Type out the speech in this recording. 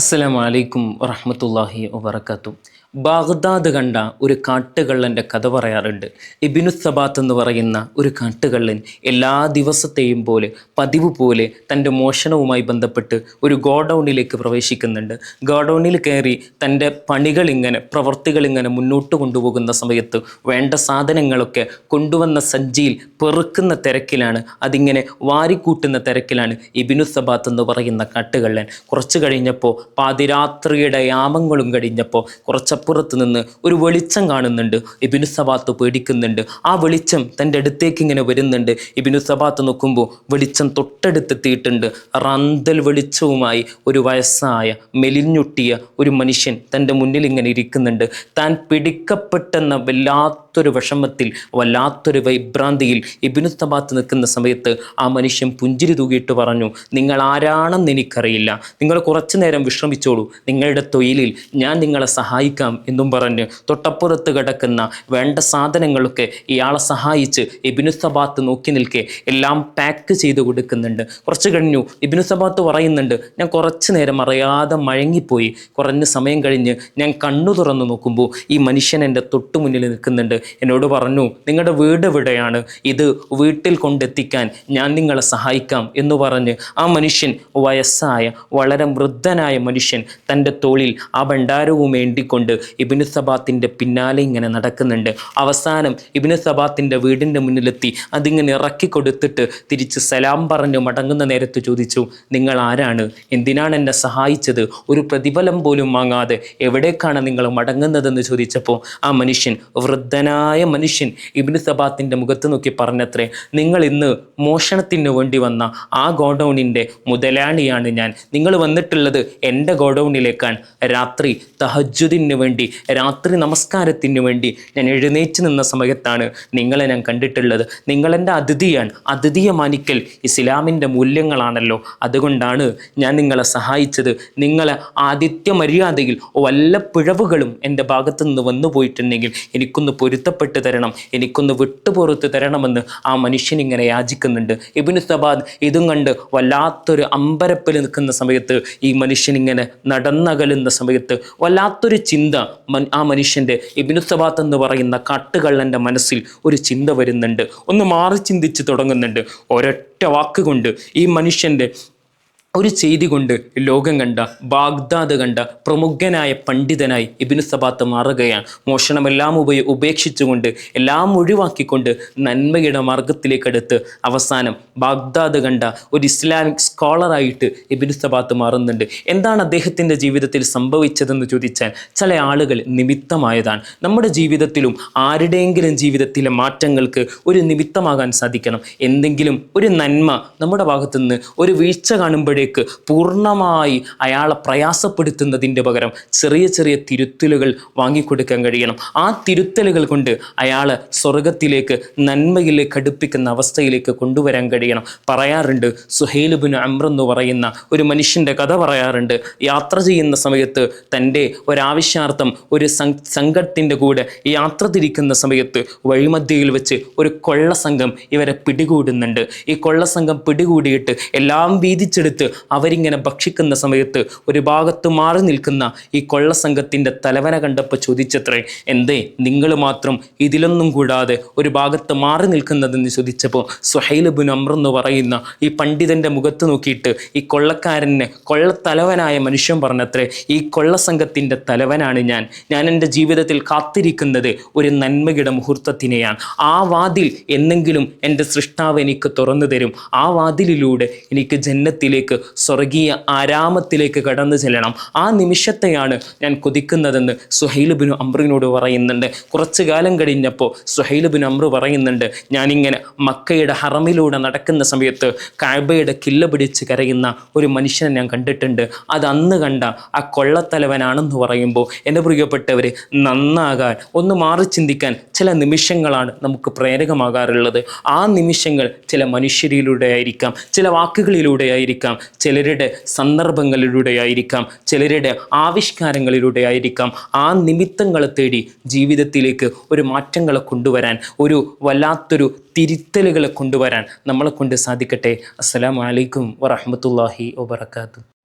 അസ്സലാമു അലൈക്കും വറഹമത്തല്ലാഹി വബർക്കാത്തു ബാഗ്ദാദ് കണ്ട ഒരു കാട്ടുകള്ളന്റെ കഥ പറയാറുണ്ട്. ഇബിനു സബാത്ത് എന്ന് പറയുന്ന ഒരു കാട്ടുകള്ളൻ എല്ലാ ദിവസത്തെയും പോലെ പതിവ് പോലെ തന്റെ മോഷണവുമായി ബന്ധപ്പെട്ട് ഒരു ഗോഡൗണിലേക്ക് പ്രവേശിക്കുന്നുണ്ട്. ഗോഡൗണിൽ കയറി തന്റെ പണികളിങ്ങനെ പ്രവൃത്തികളിങ്ങനെ മുന്നോട്ട് കൊണ്ടുപോകുന്ന സമയത്ത് വേണ്ട സാധനങ്ങളൊക്കെ കൊണ്ടുവന്ന സഞ്ചിയിൽ പെറുക്കുന്ന തിരക്കിലാണ്. അതിങ്ങനെ വാരിക്കൂട്ടുന്ന തിരക്കിലാണ് ഇബിനു സബാത്ത് എന്ന് പറയുന്ന കാട്ടുകള്ളൻ. കുറച്ച് കഴിഞ്ഞപ്പോൾ പാതിരാത്രിയുടെ യാമങ്ങളും കഴിഞ്ഞപ്പോൾ കുറച്ചപ്പുറത്ത് നിന്ന് ഒരു വെളിച്ചം കാണുന്നുണ്ട്. ഇബിനു സബാത്ത് പേടിക്കുന്നുണ്ട്. ആ വെളിച്ചം തന്റെ അടുത്തേക്ക് ഇങ്ങനെ വരുന്നുണ്ട്. ഇബിനു സബാത്ത് നോക്കുമ്പോൾ വെളിച്ചം തൊട്ടടുത്തെത്തിയിട്ടുണ്ട്. റന്തൽ വെളിച്ചവുമായി ഒരു വയസ്സായ മെലിഞ്ഞൊട്ടിയ ഒരു മനുഷ്യൻ തന്റെ മുന്നിൽ ഇങ്ങനെ ഇരിക്കുന്നുണ്ട്. താൻ പിടിക്കപ്പെട്ടെന്ന വല്ലാത്തൊരു വിഷമത്തിൽ വല്ലാത്തൊരു വൈഭ്രാന്തിയിൽ ഇബിനു നിൽക്കുന്ന സമയത്ത് ആ മനുഷ്യൻ പുഞ്ചിരി തൂകിയിട്ട് പറഞ്ഞു നിങ്ങൾ ആരാണെന്ന് എനിക്കറിയില്ല. നിങ്ങൾ കുറച്ചു നേരം വിശ്രമിച്ചോളൂ. നിങ്ങളുടെ തൊഴിലിൽ ഞാൻ നിങ്ങളെ സഹായിക്കാം എന്നും പറഞ്ഞ് തൊട്ടപ്പുറത്ത് കിടക്കുന്ന വേണ്ട സാധനങ്ങളൊക്കെ ഇയാളെ സഹായിച്ച് ഇബിനു നോക്കി നിൽക്കെ എല്ലാം പാക്ക് ചെയ്ത് കൊടുക്കുന്നുണ്ട്. കുറച്ച് കഴിഞ്ഞു. ഇബിനു പറയുന്നുണ്ട് ഞാൻ കുറച്ച് നേരം അറിയാതെ മഴങ്ങിപ്പോയി കുറഞ്ഞ സമയം കഴിഞ്ഞ് ഞാൻ കണ്ണു തുറന്നു നോക്കുമ്പോൾ ഈ മനുഷ്യൻ എന്റെ തൊട്ടു മുന്നിൽ നിൽക്കുന്നുണ്ട്. എന്നോട് പറഞ്ഞു നിങ്ങളുടെ വീട് എവിടെയാണ്? ഇത് വീട്ടിൽ കൊണ്ടെത്തിക്കാൻ ഞാൻ നിങ്ങളെ സഹായിക്കാം. എന്ന് പറഞ്ഞ് ആ മനുഷ്യൻ വയസ്സായ വളരെ വൃദ്ധനായ മനുഷ്യൻ തന്റെ തോളിൽ ആ ഭണ്ഡാരവും വേണ്ടിക്കൊണ്ട് ഇബിനു സബാത്തിന്റെ പിന്നാലെ ഇങ്ങനെ നടക്കുന്നുണ്ട്. അവസാനം ഇബിനു സബാത്തിന്റെ വീടിന്റെ മുന്നിലെത്തി അതിങ്ങനെ ഇറക്കി കൊടുത്തിട്ട് തിരിച്ച് സലാം പറഞ്ഞ് മടങ്ങുന്ന നേരത്ത് ചോദിച്ചു നിങ്ങൾ ആരാണ്? എന്തിനാണ് എന്നെ സഹായിച്ചത്? ഒരു പ്രതിഫലം പോലും വാങ്ങാതെ എവിടേക്കാണ് നിങ്ങൾ മടങ്ങുന്നതെന്ന് ചോദിച്ചപ്പോൾ ആ മനുഷ്യൻ വൃദ്ധനായ മനുഷ്യൻ ഇബിന് സബാത്തിന്റെ മുഖത്ത് നോക്കി പറഞ്ഞത്രേ നിങ്ങൾ ഇന്ന് മോഷണത്തിന് വേണ്ടി വന്ന ആ ഗോഡൗണിന്റെ മുതലാളിയാണ് ഞാൻ. നിങ്ങൾ വന്നിട്ടുള്ളത് എന്റെ ഗോഡൗണിലേക്കാണ്. രാത്രി തഹജുദിന് വേണ്ടി രാത്രി നമസ്കാരത്തിന് വേണ്ടി ഞാൻ എഴുന്നേറ്റ് നിന്ന സമയത്താണ് നിങ്ങളെ ഞാൻ കണ്ടിട്ടുള്ളത്. നിങ്ങളെന്റെ അതിഥിയാണ്. അതിഥിയെ മാനിക്കൽ ഇസ്ലാമിന്റെ മൂല്യങ്ങളാണല്ലോ. അതുകൊണ്ടാണ് ഞാൻ നിങ്ങളെ സഹായിച്ചത്. നിങ്ങളെ ആദിത്യ മര്യാദയിൽ വല്ല പിഴവുകളും എന്റെ ഭാഗത്തു നിന്ന് വന്നു പോയിട്ടുണ്ടെങ്കിൽ എനിക്കൊന്ന് പൊരുത്തപ്പെട്ട് തരണം. എനിക്കൊന്ന് വിട്ടുപുറത്ത് തരണമെന്ന് ആ മനുഷ്യൻ ഇങ്ങനെ യാചിക്കുന്നുണ്ട്. ഇബിനു സബാദ് ഇതും കണ്ട് വല്ലാത്തൊരു അമ്പരപ്പിൽ നിൽക്കുന്ന സമയത്ത് ഈ മനുഷ്യൻ ഇങ്ങനെ നടന്നകലുന്ന സമയത്ത് വല്ലാത്തൊരു ചിന്ത ആ മനുഷ്യന്റെ ഇബിനു സബാദ് എന്ന് പറയുന്ന കാട്ടുകള്ളന്റെ മനസ്സിൽ ഒരു ചിന്ത വരുന്നുണ്ട്. ഒന്ന് മാറി ചിന്തിച്ച് തുടങ്ങുന്നുണ്ട്. ഒരൊറ്റ വാക്കുകൊണ്ട് ഈ മനുഷ്യന്റെ ഒരു ചെയ്തി കൊണ്ട് ലോകം കണ്ട ബാഗ്ദാദ് കണ്ട പ്രമുഖനായ പണ്ഡിതനായി ഇബിനു സബാത്ത് മാറുകയാണ്. മോഷണമെല്ലാം ഉപ ഉപേക്ഷിച്ചുകൊണ്ട് എല്ലാം ഒഴിവാക്കിക്കൊണ്ട് നന്മയുടെ മാർഗത്തിലേക്കെടുത്ത് അവസാനം ബാഗ്ദാദ് കണ്ട ഒരു ഇസ്ലാമിക് സ്കോളറായിട്ട് ഇബിനു സബാത്ത് മാറുന്നുണ്ട്. എന്താണ് അദ്ദേഹത്തിന്റെ ജീവിതത്തിൽ സംഭവിച്ചതെന്ന് ചോദിച്ചാൽ ചില ആളുകൾ നിമിത്തമായതാണ്. നമ്മുടെ ജീവിതത്തിലും ആരുടെയെങ്കിലും ജീവിതത്തിലെ മാറ്റങ്ങൾക്ക് ഒരു നിമിത്തമാകാൻ സാധിക്കണം. എന്തെങ്കിലും ഒരു നന്മ നമ്മുടെ ഭാഗത്തുനിന്ന് ഒരു വീഴ്ച കാണുമ്പോഴേക്ക് പൂർണമായി അയാളെ പ്രയാസപ്പെടുത്തുന്നതിന്റെ പകരം ചെറിയ ചെറിയ തിരുത്തലുകൾ വാങ്ങിക്കൊടുക്കാൻ കഴിയണം. ആ തിരുത്തലുകൾ കൊണ്ട് അയാളെ സ്വർഗത്തിലേക്ക് നന്മയിലേക്ക് അടുപ്പിക്കുന്ന അവസ്ഥയിലേക്ക് കൊണ്ടുവരാൻ കഴിയണം പറയാറുണ്ട് സുഹൈലുബിൻ അമ്ര എന്ന് പറയുന്ന ഒരു മനുഷ്യന്റെ കഥ പറയാറുണ്ട്. യാത്ര ചെയ്യുന്ന സമയത്ത് തന്റെ ഒരാവശ്യാർത്ഥം ഒരു സംഘത്തിന്റെ കൂടെ യാത്ര തിരിക്കുന്ന സമയത്ത് വഴിമധ്യയിൽ വെച്ച് ഒരു കൊള്ള സംഘം ഇവരെ പിടികൂടുന്നുണ്ട്. ഈ കൊള്ള സംഘം പിടികൂടിയിട്ട് എല്ലാം വീതിച്ചെടുത്ത് അവരിങ്ങനെ ഭക്ഷിക്കുന്ന സമയത്ത് ഒരു ഭാഗത്ത് മാറി നിൽക്കുന്ന ഈ കൊള്ള സംഘത്തിന്റെ തലവന കണ്ടപ്പോൾ ചോദിച്ചത്രേ എന്തേ നിങ്ങൾ മാത്രം ഇതിലൊന്നും കൂടാതെ ഒരു ഭാഗത്ത് മാറി നിൽക്കുന്നതെന്ന് ചോദിച്ചപ്പോൾ സുഹൈൽ അമ്ര എന്ന് പറയുന്ന ഈ പണ്ഡിതന്റെ മുഖത്ത് നോക്കിയിട്ട് ഈ കൊള്ളക്കാരന് കൊള്ളത്തലവനായ മനുഷ്യൻ പറഞ്ഞത്രേ ഈ കൊള്ള സംഘത്തിന്റെ തലവനാണ് ഞാൻ. ഞാൻ എന്റെ ജീവിതത്തിൽ കാത്തിരിക്കുന്നത് ഒരു നന്മകിട മുഹൂർത്തത്തിനെയാണ്. ആ വാതിൽ എന്നെങ്കിലും എന്റെ സൃഷ്ടാവ് എനിക്ക് തുറന്നു തരും. ആ വാതിലിലൂടെ എനിക്ക് ജന്നത്തിലേക്ക് സ്വർഗീയ ആരാമത്തിലേക്ക് കടന്നു ചെല്ലണം. ആ നിമിഷത്തെയാണ് ഞാൻ കൊതിക്കുന്നതെന്ന് സുഹൈലുബിനു അമ്രിനോട് പറയുന്നുണ്ട്. കുറച്ചു കാലം കഴിഞ്ഞപ്പോൾ സുഹൈലുബിൻ അമ്രു പറയുന്നുണ്ട് ഞാനിങ്ങനെ മക്കയുടെ ഹറമിലൂടെ നടക്കുന്ന സമയത്ത് കാബയുടെ കില്ല പിടിച്ച് കരയുന്ന ഒരു മനുഷ്യനെ ഞാൻ കണ്ടിട്ടുണ്ട്. അത് അന്ന് കണ്ട ആ കൊള്ളത്തലവനാണെന്ന് പറയുമ്പോൾ എന്റെ പ്രിയപ്പെട്ടവർ നന്നാകാൻ ഒന്ന് മാറി ചിന്തിക്കാൻ ചില നിമിഷങ്ങളാണ് നമുക്ക് പ്രേരകമാകാറുള്ളത്. ആ നിമിഷങ്ങൾ ചില മനുഷ്യരിലൂടെ ആയിരിക്കാം ചില വാക്കുകളിലൂടെ ആയിരിക്കാം ചിലരുടെ സന്ദർഭങ്ങളിലൂടെ ആയിരിക്കാം ചിലരുടെ ആവിഷ്കാരങ്ങളിലൂടെ ആയിരിക്കാം. ആ നിമിത്തങ്ങളെ തേടി ജീവിതത്തിലേക്ക് ഒരു മാറ്റങ്ങളെ കൊണ്ടുവരാൻ ഒരു വല്ലാത്തൊരു തിരുത്തലുകളെ കൊണ്ടുവരാൻ നമ്മളെ കൊണ്ട് സാധിക്കട്ടെ. അസ്സലാമു അലൈക്കും വറഹ്മത്തുള്ളാഹി വബറകാതുഹു.